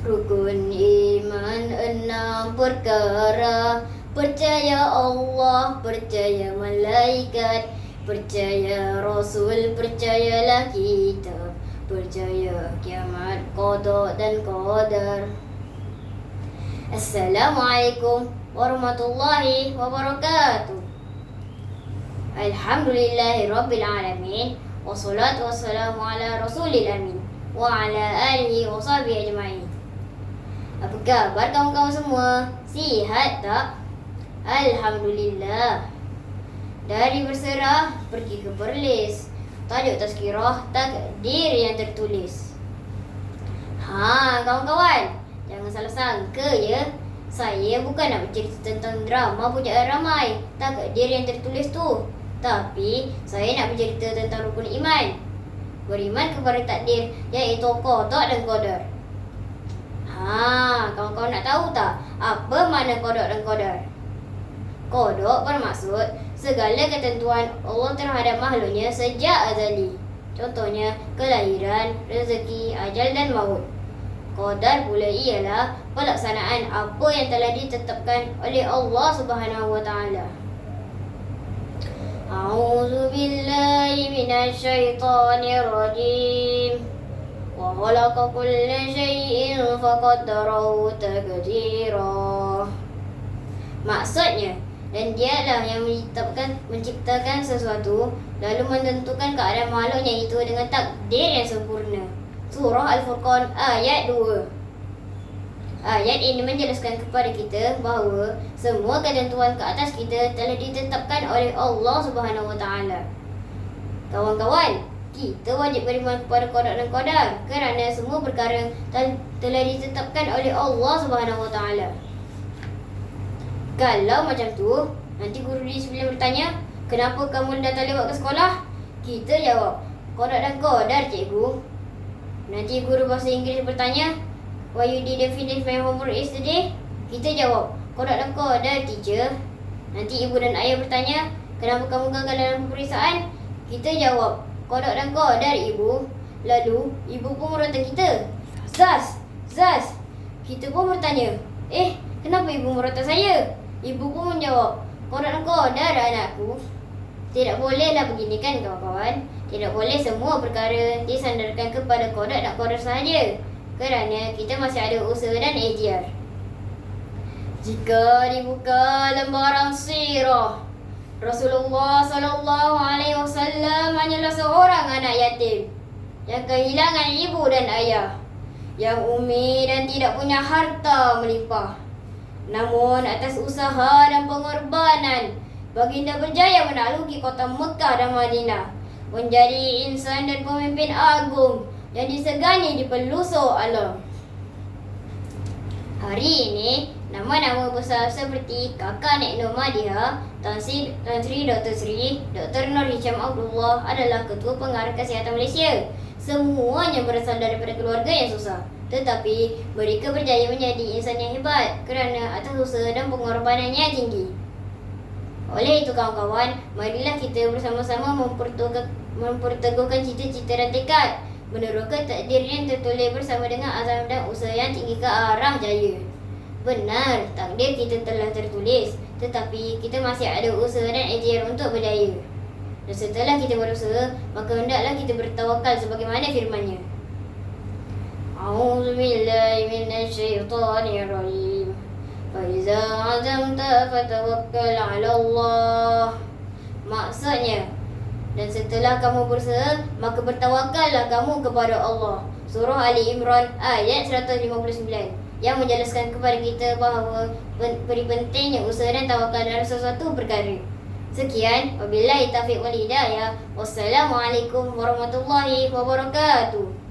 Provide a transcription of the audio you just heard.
Rukun iman enam perkara. Percaya Allah, percaya malaikat. Percaya Rasul, percayalah kita. Percaya kiamat, kodok dan qadar. Assalamualaikum warahmatullahi wabarakatuh. Alhamdulillahi Rabbil Alamin. Wassalatu wassalamu ala rasulil amin. Wa ala alihi wa sahbihi ajma'in Apa khabar kawan-kawan semua? Sihat tak? Alhamdulillah Dari berserah pergi ke perlis Tajuk tazkirah takdir yang tertulis Ha kawan-kawan Jangan salah sangka ya Saya bukan nak bercerita tentang drama pujaan ramai Takdir yang tertulis tu tapi saya nak bercerita tentang rukun iman. Beriman kepada takdir iaitu qada dan qadar. Ha, kawan-kawan nak tahu tak apa makna kodok dan kodar? Kodok bermaksud segala ketentuan Allah terhadap makhluknya sejak azali. Contohnya, kelahiran, rezeki, ajal dan maut. Kodar pula ialah pelaksanaan apa yang telah ditetapkan oleh Allah Subhanahu Wa Taala. A'udzu billahi minasy syaithanir rajim. وخلق كل شيء فقدره تقديرا Maksudnya, dan dialah yang menciptakan, menciptakan sesuatu lalu menentukan keadaan makhluknya itu dengan takdir yang sempurna. Surah Al-Furqan ayat 2 Ayat ini menjelaskan kepada kita bahawa semua ketentuan ke atas kita telah ditetapkan oleh Allah Subhanahu Wa Taala. Kawan-kawan, kita wajib beriman kepada qada dan qadar kerana semua perkara telah ditetapkan oleh Allah Subhanahu Taala. Kalau macam tu, nanti guru di sebelah bertanya, "Kenapa kamu datang lewat ke sekolah?" Kita jawab, "Qada dan qadar, cikgu." Nanti guru bahasa Inggeris bertanya, Why you didn't finish my homework yesterday? Kita jawab, dah kau dah teacher. Nanti ibu dan ayah bertanya, kenapa kamu gagal dalam peperiksaan? Kita jawab, kau dah kau dari ibu. Lalu, ibu pun merata kita. Zaz, Zaz. Kita pun bertanya, eh, kenapa ibu merata saya? Ibu pun menjawab, kau dah kau dari anakku. Tidak bolehlah begini kan kawan-kawan. Tidak boleh semua perkara disandarkan kepada kodak dan kodak sahaja kerana kita masih ada usaha dan ejar. Jika dibuka lembaran sirah, Rasulullah sallallahu alaihi wasallam hanyalah seorang anak yatim yang kehilangan ibu dan ayah, yang umi dan tidak punya harta melimpah. Namun atas usaha dan pengorbanan, baginda berjaya menakluki kota Mekah dan Madinah, menjadi insan dan pemimpin agung yang disegani di pelusuk alam. Hari ini, nama-nama besar seperti kakak Nek Nur Madiha, Tan Sri, Tan Sri Dr. Sri, Dr. Nur Hisham Abdullah adalah Ketua Pengarah Kesihatan Malaysia. Semuanya berasal daripada keluarga yang susah. Tetapi, mereka berjaya menjadi insan yang hebat kerana atas usaha dan pengorbanannya tinggi. Oleh itu kawan-kawan, marilah kita bersama-sama memperteguhkan cita-cita dan tekad meneroka takdir yang tertulis bersama dengan azam dan usaha yang tinggi ke arah jaya. Benar, takdir kita telah tertulis, tetapi kita masih ada usaha dan ejer untuk berjaya. Dan setelah kita berusaha, maka hendaklah kita bertawakal sebagaimana firman-Nya. A'udzu billahi minasyaitonir rajim. Fa iza azamta fatawakkal 'ala Allah. Maksudnya, dan setelah kamu berusaha, maka bertawakallah kamu kepada Allah. Surah Ali Imran ayat 159 yang menjelaskan kepada kita bahawa beri pentingnya usaha dan tawakal dalam sesuatu perkara. Sekian, wabillahi taufiq wal hidayah. Wassalamualaikum warahmatullahi wabarakatuh.